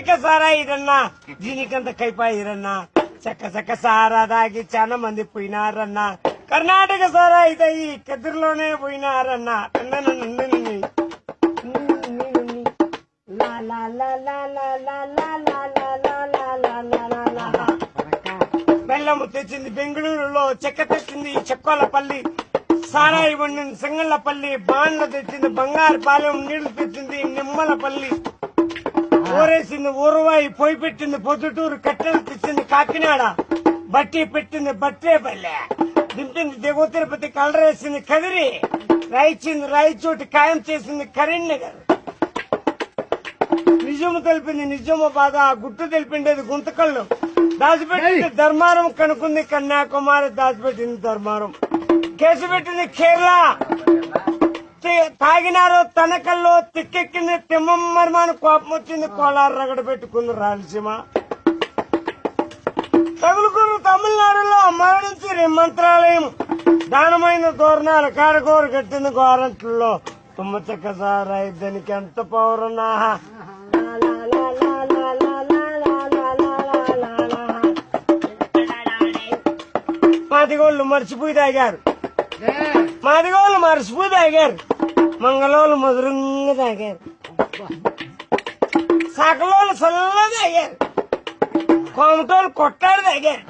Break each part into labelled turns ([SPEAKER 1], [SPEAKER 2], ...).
[SPEAKER 1] ಚಿಕ್ಕ ಸಾರ ಇದನ್ನ దీనికంత కైపాయిరన్న చక్క చక్క సారా దాగి చాలా మంది పోయినారన్న కర్ణాటక సారా అయితే ఈ కదిరిలోనే పోయినారన్న నన్ననన్ననన్ని. లా లా లా లా లా లా లా లా లా లా లా లా లా లా లా లా. బెల్లము తెచ్చింది బెంగళూరులో చెక్క తెచ్చింది చెక్కోలపల్లి సారాయి వండింది సింగళ్ళపల్లి బాండ్లు తెచ్చింది బంగారు పాలెం నీళ్లు తెచ్చింది నిమ్మలపల్లి ఊరేసింది ఊరువాయి పొయ్యి పెట్టింది పొద్దుటూరు కట్టెలు తెచ్చింది కాకినాడ బట్టి పెట్టింది బట్టేపల్లె. దింపింది దిగువ తిరుపతి కలరేసింది కదిరి రాయిచింది రాయిచోటి ఖాయం చేసింది కరీంనగర్. నిజము తెలిపింది నిజము బాధ గుట్టు తెలిపిండేది గుంతకళ్ళు దాచిపెట్టింది ధర్మారం కనుక్కుంది కన్యాకుమారి దాచిపెట్టింది ధర్మారం. కేసు పెట్టింది కేరళ. తాగినారు తనకల్లో తిక్కెక్కింది తిమ్మమ్మని కోపం వచ్చింది కోలారు రగడ పెట్టుకుంది రాయలసీమ. తగులుకున్న తమిళనాడులో మరణించి మంత్రాలయం దానమైన తోరణాలు కారకూర కట్టింది గోరంట్లలో. తుమ్మ చెక్క సారాయి దానికి ఎంత పౌరునా మాదిగోళ్ళు మర్చిపోయి తాగారు. మాదిగోళ్ళు మర్చిపోయి తాగారు. మంగళోళ్ళు మధురంగా తాగారు సకలోళ్ళు చల్లగా తాగారు కోమటోళ్ళు కొట్టాడు తాగారు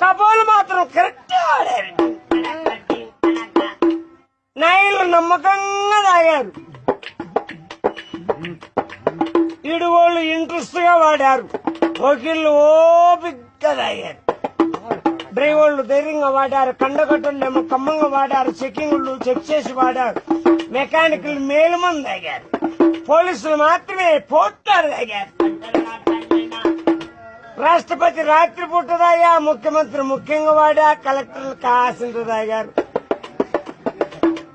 [SPEAKER 1] కపోలు మాత్రం కరెక్ట్ ఆడారు నాయలు నమ్మకంగా తాగారు ఈడుగోళ్ళు ఇంట్రెస్ట్ గా వాడారు వకీళ్ళు ఓపిగ్గా తాగారు డ్రైవర్లు ధైర్యంగా వాడారు కండగట్టులు కమ్మంగా వాడారు చెకింగ్లు చెక్ చేసి వాడారు. మెకానికల్ మేలు తాగారు. పోలీసులు మాత్రమే పోతారు తాగారు. రాష్ట్రపతి రాత్రి పుట్టదాయా ముఖ్యమంత్రి ముఖ్యంగా వాడా కలెక్టర్లు కాసింత తాగారు.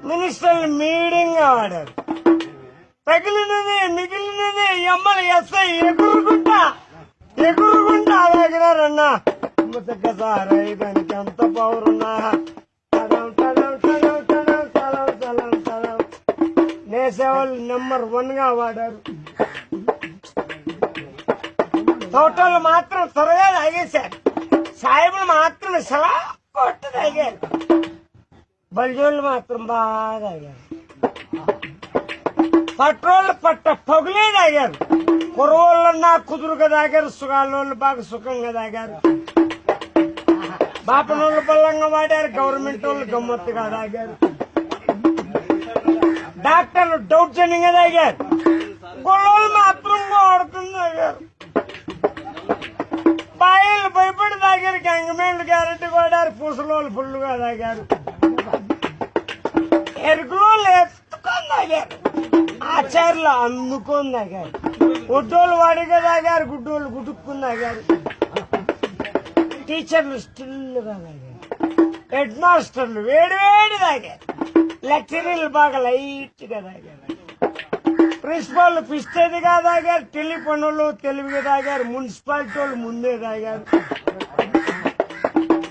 [SPEAKER 1] మినిస్టర్లు మీడియంగా వాడారు. తగిలినదే మిగిలినదే ఎమ్మలు ఎస్ఐ ఎగురుకుంటా ఎగురుకుంటా తాగినారన్నా. ముద్దసారా దానికి ఎంత పౌరున్నా తలం తలం తలం తలం తలం తలం తలం నేసేవాళ్ళు నెంబర్ వన్ గా వాడారు తోటలు మాత్రం త్వరగా తాగేశారు సాయిబులు మాత్రం సలా కొట్టు తాగారు బలిజోళ్ళు మాత్రం బాగా తాగారు పట్రోళ్ళు పట్ట పొగులే తాగారు కురవోళ్ళన్నా కుదురుగా తాగారు సుగాలోళ్ళు బాగా సుఖంగా తాగారు బాపనోళ్ళు బల్లంగా వాడారు గవర్నమెంట్ వాళ్ళు గమ్మత్తుగా తాగారు డాక్టర్లు డౌట్ దౌర్జన్యంగా తాగారు గొల్లలు మాత్రం వాడుతుంది తాగారు బాయిలు భయపడి తాగారు గంగమేళ్ళు గ్యారెంటీ వాడారు పూసలోళ్ళు ఫుల్లుగా తాగారు ఎరుకులో ఎత్తుకొని తాగారు. ఆచార్యులు అందుకొని తాగారు. గుడ్డోళ్ళు వాడిగా తాగారు గుడ్డోళ్ళు గుడుక్కుని తాగారు. టీచర్లు స్టిల్గా తాగారు. హెడ్ మాస్టర్లు వేడి వేడి తాగారు. లెక్చరర్లు బాగా లైట్గా తాగారు. ప్రిన్సిపాల్ పిస్తేదిగా తాగారు టెలిఫోన్ వాళ్ళు తెలివిగా తాగారు మున్సిపాలిటీ వాళ్ళు ముందే తాగారు.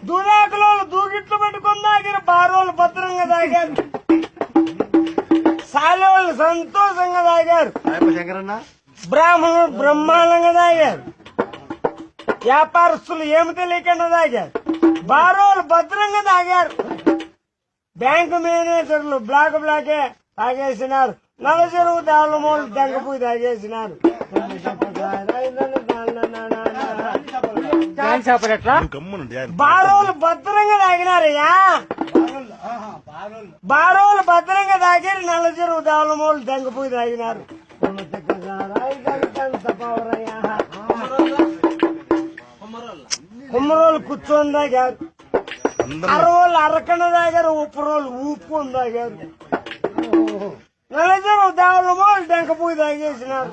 [SPEAKER 1] దూరాకుల వాళ్ళు దూగిట్లు పెట్టుకొని తాగారు బారోళ్ళు భద్రంగా తాగారు. సాలేవాళ్ళు సంతోషంగా తాగారు. బ్రాహ్మణులు బ్రహ్మాండంగా తాగారు. వ్యాపారస్తులు ఏమి తెలియకుండా తాగారు. బారోలు భద్రంగా తాగారు. బ్యాంకు మేనేజర్లు బ్లాక్ బ్లాకే తాగేసినారు. నల్ల చెరువు దాళ్ళమూలు దెంగపోయి తాగేసినారు. బారోలు భద్రంగా తాగినారయ్యా. బారోలు భద్రంగా తాగారు నల్ల చెరువు దాళ్ళమూలు దెంగపోయి తాగినారు. కుమ్మరోళ్ళు కూర్చొని తాగారు.
[SPEAKER 2] అందరూ
[SPEAKER 1] అరవోళ్ళు అరకన తాగారు ఉప్పురోళ్ళు ఊపుకొని తాగారు. నల్లజరు దావులమో డెంకపోయి తాగేసినారు.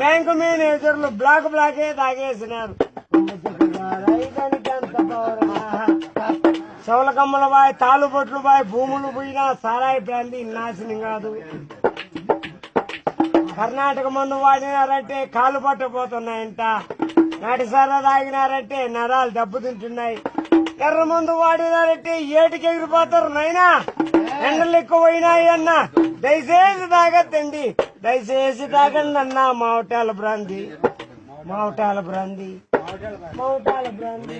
[SPEAKER 1] బ్యాంకు మేనేజర్లు బ్లాక్ బ్లాకే తాగేసినారు. చెవుల కమ్మల బాయ్ తాలుబొట్లు బాయ్ భూములు పోయినా సారాయి బ్రాంతి నాశనం కాదు. కర్ణాటక మందు వాడినారంటే కాలు పట్టపోతున్నాయంట నాటి సారా తాగినారంటే నరాలు దెబ్బతింటున్నాయి ఎర్ర మందు వాడినారంటే ఏటికి ఎగిరిపోతారు నైనా ఎండలు ఎక్కువ పోయినాయి అన్న. దయచేసి తాగద్దండి. దయచేసి తాగండి అన్న. మావటాల బ్రాంది మావటాల బ్రాంది మావటాల బ్రాంది